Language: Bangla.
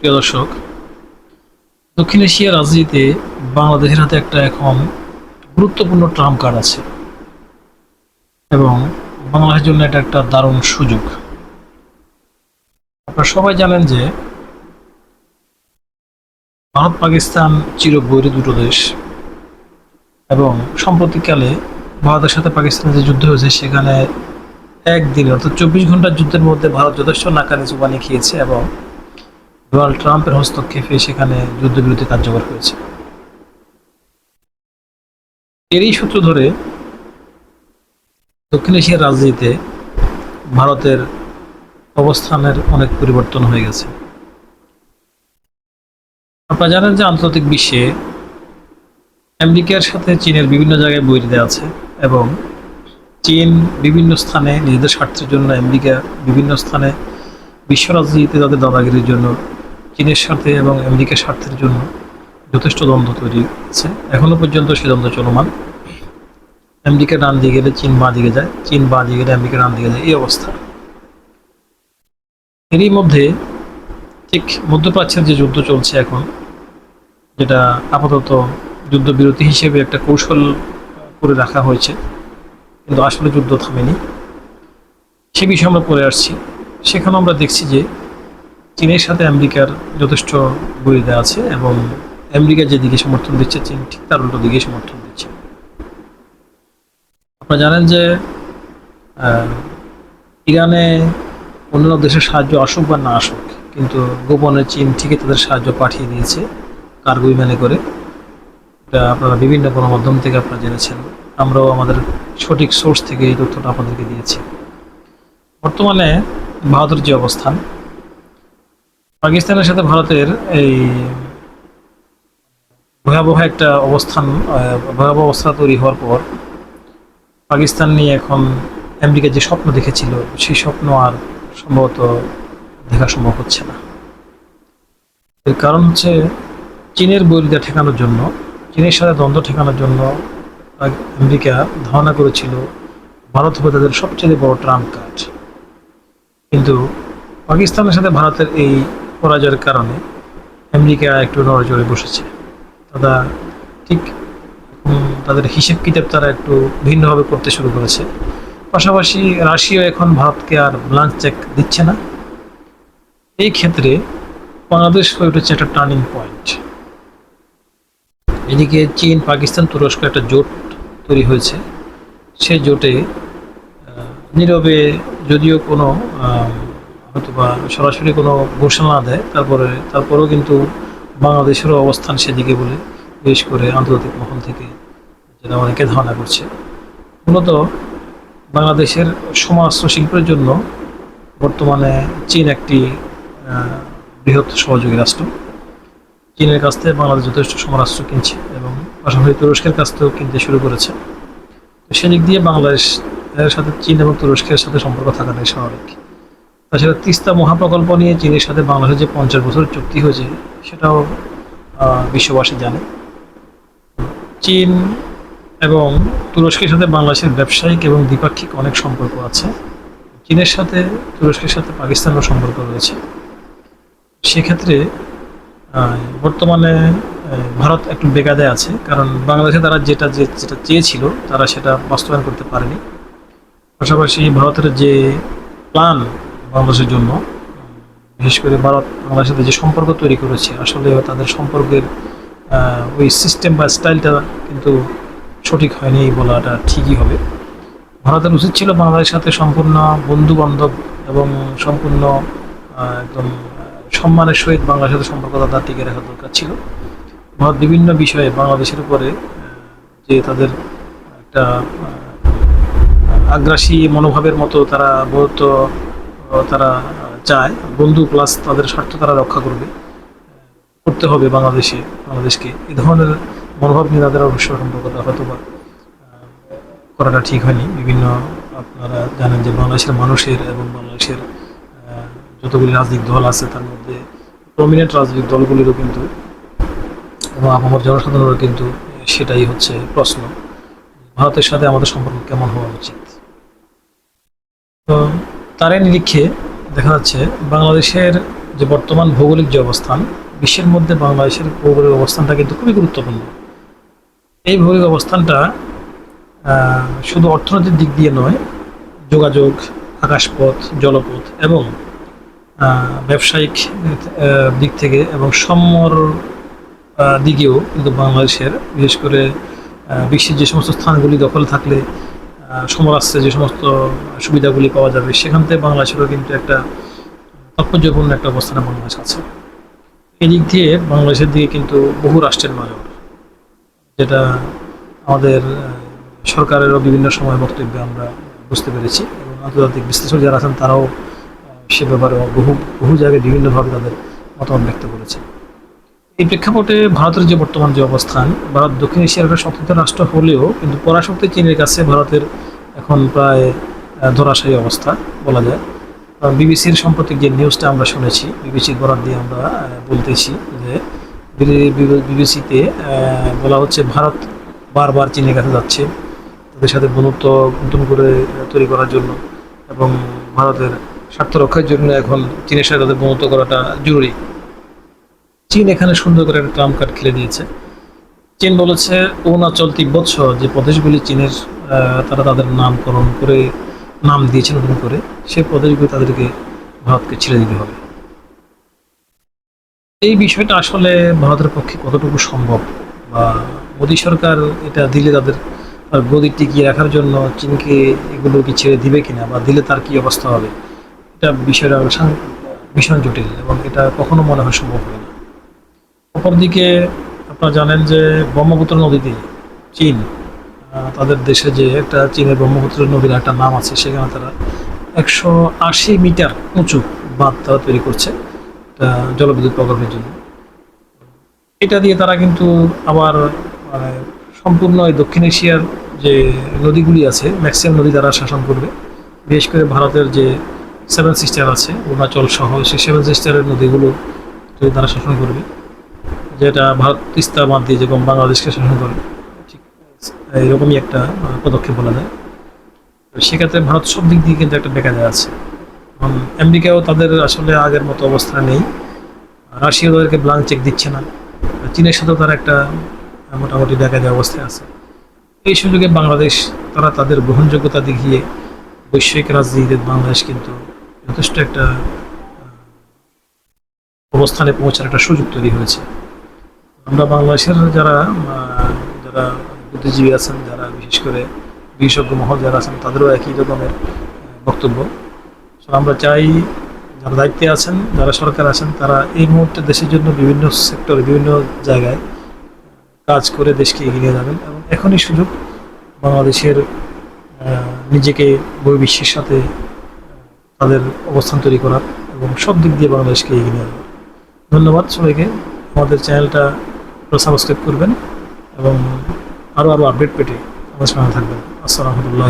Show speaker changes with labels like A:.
A: প্রিয় দর্শক, দক্ষিণ এশিয়ার রাজনীতিতে বাংলাদেশের হাতে একটা এখন গুরুত্বপূর্ণ ট্রাম্প কার্ড আছে এবং বাংলাদেশের জন্য এটা একটা দারুণ সুযোগ। আপনারা সবাই জানেন যে ভারত পাকিস্তান চিরবৈরী দুটো দেশ এবং সাম্প্রতিককালে ভারতের সাথে পাকিস্তানের যে যুদ্ধ হয়েছে, সেখানে একদিনে অর্থাৎ চব্বিশ ঘণ্টার যুদ্ধের মধ্যে ভারত যথেষ্ট নাকানি চুবানি খেয়েছে এবং ডোনাল্ড ট্রাম্পের হস্তক্ষেপে সেখানে যুদ্ধবিরতি কার্যকর হয়েছে এরই সূত্র ধরে দক্ষিণ এশিয়ার রাজনীতিতে ভারতের অবস্থানের অনেক পরিবর্তন হয়ে গেছে। আপনারা জানেন যে আন্তর্জাতিক বিশ্বে আমেরিকার সাথে চীনের বিভিন্ন জায়গায় বৈরিতে আছে এবং চীন বিভিন্ন স্থানে নিজেদের স্বার্থের জন্য আমেরিকা বিভিন্ন স্থানে বিশ্ব রাজনীতিতে তাদের দাদাগিরির জন্য চীনের সাথে এবং আমেরিকার স্বার্থের জন্য যথেষ্ট দ্বন্দ্ব তৈরি হচ্ছে। এখনও পর্যন্ত সে দ্বন্দ্ব চলমান। আমেরিকা ডান দিয়ে গেলে চীন বাঁ দিকে যায়। চীন বাঁ দিয়ে গেলে আমেরিকা ডান দিকে যায়। এই অবস্থা। এরই মধ্যে ঠিক মধ্যপ্রাচ্যের যে যুদ্ধ চলছে এখন, যেটা আপাতত যুদ্ধবিরতি হিসেবে একটা কৌশল করে রাখা হয়েছে, কিন্তু আসলে যুদ্ধ থামেনি। সে বিষয়ে আমরা পরে আসছি। সেখানে আমরা দেখছি যে চীনের সাথে আমেরিকার যথেষ্ট বৈরিতা আছে এবং আমেরিকা যেদিকে সমর্থন দিচ্ছে, চীন ঠিক তার উল্টো দিকে সমর্থন দিচ্ছে। আপনারা জানেন যে ইরানে অন্যান্য দেশের সাহায্য আসুক বা না আসুক, কিন্তু গোপনে চীন ঠিকই তাদের সাহায্য পাঠিয়ে দিয়েছে, কার্গো বিমানে করে। এটা আপনারা বিভিন্ন গণমাধ্যম থেকে আপনারা জেনেছেন। আমরাও আমাদের সঠিক সোর্স থেকে এই তথ্যটা আপনাদেরকে দিয়েছি। বর্তমানে ভারতের যে অবস্থান পাকিস্তানের সাথে ভারতের এই ভয়াবহ একটা অবস্থান ভয়াবহ অবস্থা তৈরি হওয়ার পর পাকিস্তান নিয়ে এখন আমেরিকা যে স্বপ্ন দেখেছিল, সেই স্বপ্ন আর সম্ভবত দেখা সম্ভব হচ্ছে না। এর কারণ হচ্ছে চীনের বৈরিতা ঠেকানোর জন্য, চীনের সাথে দ্বন্দ্ব ঠেকানোর জন্য আমেরিকা ধারণা করেছিল ভারত হবে তাদের সবচেয়ে বড় ট্রাম্প কার্ড। কিন্তু পাকিস্তানের সাথে ভারতের এই পরাজয়ের কারণে আমেরিকা একটু নড়াচড়ে বসেছে। তারা ঠিক তাদের হিসেব কিতাব তারা একটু ভিন্নভাবে করতে শুরু করেছে। পাশাপাশি রাশিয়া এখন ভারতকে আর ব্লাঙ্ক চেক দিচ্ছে না। এই ক্ষেত্রে বাংলাদেশ হয়ে উঠেছে একটা টার্নিং পয়েন্ট। এদিকে চীন, পাকিস্তান, তুরস্ক একটা জোট তৈরি হয়েছে। সে জোটে নীরবে যদিও কোনো আহ, হয়তো বা সরাসরি কোনো ঘোষণা না দেয়। তারপরে তারপরেও কিন্তু বাংলাদেশেরও অবস্থান সেদিকে বলে বিশেষ করে আন্তর্জাতিক মহল থেকে যেটা অনেকে ধারণা করছে। মূলত বাংলাদেশের সমাস্ত্র শিল্পের জন্য বর্তমানে চীন একটি বৃহৎ সহযোগী রাষ্ট্র। চীনের কাছ থেকে বাংলাদেশ যথেষ্ট সমরাস্ত্র কিনছে এবং পাশাপাশি তুরস্কের কাছ থেকেও কিনতে শুরু করেছে। সেদিক দিয়ে বাংলাদেশ সাথে চীন এবং তুরস্কের সাথে সম্পর্ক থাকাটাই স্বাভাবিক। তাছাড়া তিস্তা মহাপ্রকল্প নিয়ে চীনের সাথে বাংলাদেশের যে পঞ্চাশ বছরের চুক্তি হয়েছে, সেটাও বিশ্ববাসী জানে। চীন এবং তুরস্কের সাথে বাংলাদেশের ব্যবসায়িক এবং দ্বিপাক্ষিক অনেক সম্পর্ক আছে। চীনের সাথে, তুরস্কের সাথে পাকিস্তানেরও সম্পর্ক রয়েছে। সেক্ষেত্রে বর্তমানে ভারত একটু বেকাদে আছে, কারণ বাংলাদেশে তারা যেটা, যে- যেটা চেয়েছিল, তারা সেটা বাস্তবায়ন করতে পারেনি। পাশাপাশি ভারতের যে প্ল্যান বাংলাদেশের জন্য, বিশেষ করে ভারত, বাংলাদেশের সাথে যে সম্পর্ক তৈরি করেছে, আসলে তাদের সম্পর্কের ওই সিস্টেম বা স্টাইলটা কিন্তু সঠিক হয়নি বলাটা ঠিকই হবে। ভারতের উচিত ছিল বাংলাদেশের সাথে সম্পূর্ণ বন্ধু বান্ধব এবং সম্পূর্ণ একদম সম্মানের সহিত বাংলার সাথে সম্পর্ক তাদের টিকে রাখা দরকার ছিল। ভারত বিভিন্ন বিষয়ে বাংলাদেশের উপরে যে তাদের একটা আগ্রাসী মনোভাবের মতো তারা বহুত তারা চায়, বন্ধু প্লাস তাদের স্বার্থ তারা রক্ষা করবে। করতে হবে বাংলাদেশে, বাংলাদেশকে। এই ধরনের মনোভাব নিয়ে তাদের অবশ্য সম্পর্কটা হয়তো বা করাটা ঠিক হয়নি। বিভিন্ন আপনারা জানেন যে বাংলাদেশের মানুষের এবং বাংলাদেশের যতগুলি রাজনৈতিক দল আছে তার মধ্যে প্রমিনেন্ট রাজনৈতিক দলগুলিরও কিন্তু, এবং আমার জনসাধারণেরও কিন্তু সেটাই হচ্ছে প্রশ্ন। ভারতের সাথে আমাদের সম্পর্ক কেমন হওয়া উচিত? তো তারই নিরীক্ষে দেখা যাচ্ছে বাংলাদেশের যে বর্তমান ভৌগোলিক যে অবস্থান, বিশ্বের মধ্যে বাংলাদেশের ভৌগোলিক অবস্থানটা কিন্তু খুবই গুরুত্বপূর্ণ। এই ভৌগোলিক অবস্থানটা শুধু অর্থনৈতিক দিক দিয়ে নয়, যোগাযোগ, আকাশপথ, জলপথ এবং ব্যবসায়িক দিক থেকে এবং সম্মর দিকেও কিন্তু বাংলাদেশের, বিশেষ করে বিশ্বের যে সমস্ত স্থানগুলি দখল থাকলে আহ, সমরাস্ত্রে যে সমস্ত সুবিধাগুলি পাওয়া যাবে সেখান থেকে বাংলাদেশেরও কিন্তু একটা তাৎপর্যপূর্ণ একটা অবস্থানে বাংলাদেশ আছে। এই দিক দিয়ে বাংলাদেশের দিকে কিন্তু বহু রাষ্ট্রের নজর যেটা আমাদের সরকারেরও বিভিন্ন সময় বক্তব্যে আমরা বুঝতে পেরেছি এবং আন্তর্জাতিক বিশ্লেষক যারা আছেন তারাও সে ব্যাপারে বহু বহু জায়গায় বিভিন্নভাবে তাদের মতামত ব্যক্ত করেছে এই প্রেক্ষাপটে ভারতের যে বর্তমান যে অবস্থান, ভারত দক্ষিণ এশিয়ার একটা স্বতন্ত্র রাষ্ট্র হলেও কিন্তু পরাশক্তি চীনের কাছে ভারতের এখন প্রায় ধরাশায়ী অবস্থা বলা যায়। বিবিসির সাম্প্রতিক যে নিউজটা আমরা শুনেছি, বিবিসির বরাদ দিয়ে আমরা বলতেছি যে বিবিসিতে বলা হচ্ছে ভারত বারবার চীনের কাছে যাচ্ছে, তাদের সাথে বন্ধুত্ব নতুন করে তৈরি করার জন্য এবং ভারতের স্বার্থ রক্ষার জন্য এখন চীনের সাথে তাদের বন্ধুত্ব করাটা জরুরি। চীন এখানে সুন্দর করে একটা ট্রাম্প কার্ড খেলে দিয়েছে। চীন বলেছে, অরুণাচল, তিব্বত সহ যে প্রদেশগুলি চীনের তারা তাদের নামকরণ করে, নাম দিয়েছে নতুন করে, সেই প্রদেশগুলি তাদেরকে ভারতকে ছেড়ে দিতে হবে। এই বিষয়টা আসলে ভারতের পক্ষে কতটুকু সম্ভব? বা মোদী সরকার এটা দিলে তাদের গদি টিকিয়ে রাখার জন্য চীনকে এগুলো কি ছেড়ে দিবে কিনা বা দিলে তার কি অবস্থা হবে? এটা বিষয়টা ভীষণ জটিল এবং এটা কখনো মনে হয় সম্ভব হবে না অপরদিকে আপনারা জানেন যে ব্রহ্মপুত্র নদীতে চীন তাদের দেশে যে একটা চীনের ব্রহ্মপুত্র নদীর একটা নাম আছে, সেখানে তারা একশো আশি মিটার উঁচু বাঁধ তারা তৈরি করছে জলবিদ্যুৎ প্রকল্পের জন্য। এটা দিয়ে তারা কিন্তু আবার সম্পূর্ণ এই দক্ষিণ এশিয়ার যে নদীগুলি আছে, ম্যাক্সিমাম নদী তারা শাসন করবে। বিশেষ করে ভারতের যে সেভেন সিস্টার আছে, অরুণাচল সহ সেই সেভেন সিস্টারের নদীগুলো তারা শাসন করবে। যেটা ভারত তিস্তা বাদ দিয়ে যেরকম বাংলাদেশকে শাসন করে, ঠিক এরকমই একটা পদক্ষেপ বলা যায়। সেক্ষেত্রে ভারত সব দিক দিয়ে কিন্তু একটা বেকার আছে। এখন আমেরিকাও তাদের আসলে আগের মতো অবস্থা নেই। রাশিয়া তাদেরকে ব্লাঙ্ক চেক দিচ্ছে না। চীনের সাথেও তারা একটা মোটামুটি যায় অবস্থায় আছে। এই সুযোগে বাংলাদেশ, তারা তাদের গ্রহণযোগ্যতা দেখিয়ে বৈশ্বিক রাজনীতিতে বাংলাদেশ কিন্তু যথেষ্ট একটা অবস্থানে পৌঁছার একটা সুযোগ তৈরি হয়েছে। আমরা বাংলাদেশের যারা যারা বুদ্ধিজীবী আছেন, যারা বিশেষ করে বিশেষজ্ঞ মহল যারা আছেন, তাদেরও একই রকমের বক্তব্য। So, আমরা চাই যারা দায়িত্বে আছেন, যারা সরকার আছেন, তারা এই মুহূর্তে দেশের জন্য বিভিন্ন সেক্টরে, বিভিন্ন জায়গায় কাজ করে দেশকে এগিয়ে নিয়ে যাবেন। এবং এখনই সুযোগ বাংলাদেশের নিজেকে বহির্বিশ্বের সাথে তাদের অবস্থান তৈরি করার এবং সব দিক দিয়ে বাংলাদেশকে এগিয়ে নিয়ে যাওয়ার। ধন্যবাদ সবাইকে। আমাদের চ্যানেলটা সাবস্ক্রাইব করবেন এবং আরও আরও আপডেট পেটে আমাদের সঙ্গে থাকবেন। আসসালামুকুল্লাহ